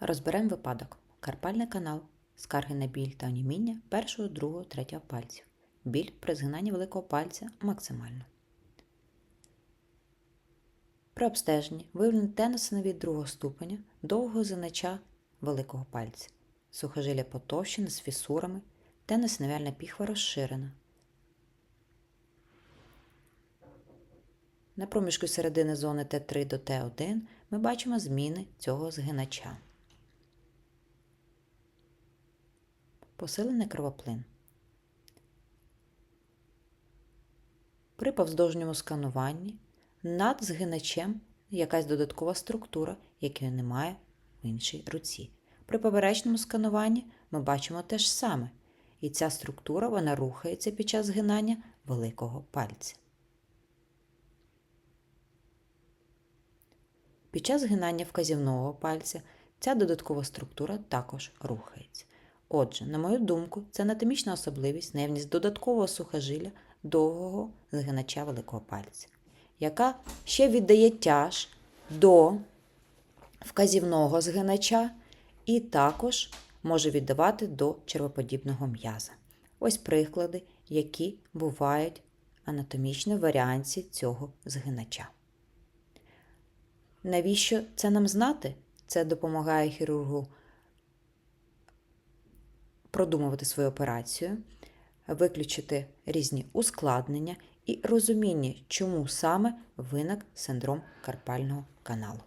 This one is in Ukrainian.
Розберемо випадок. Карпальний канал. Скарги на біль та оніміння першого, другого, третього пальців. Біль при згинанні великого пальця максимально. При обстеженні виявлено теносинові другого ступеня довгого згинача великого пальця. Сухожилля потовщене з фісурами, теносиновіальна піхва розширена. На проміжку середини зони Т3 до Т1 ми бачимо зміни цього згинача. Посилений кровоплин. При повздовжньому скануванні над згиначем якась додаткова структура, якої немає в іншій руці. При поперечному скануванні ми бачимо те ж саме, і ця структура вона рухається під час згинання великого пальця. Під час згинання вказівного пальця ця додаткова структура також рухається. Отже, на мою думку, це анатомічна особливість наявність додаткового сухожилля довгого згинача великого пальця, яка ще віддає тяж до вказівного згинача і також може віддавати до червоподібного м'яза. Ось приклади, які бувають анатомічні варіанті цього згинача. Навіщо це нам знати? Це допомагає хірургу продумувати свою операцію, виключити різні ускладнення і розуміння, чому саме виник синдром карпального каналу.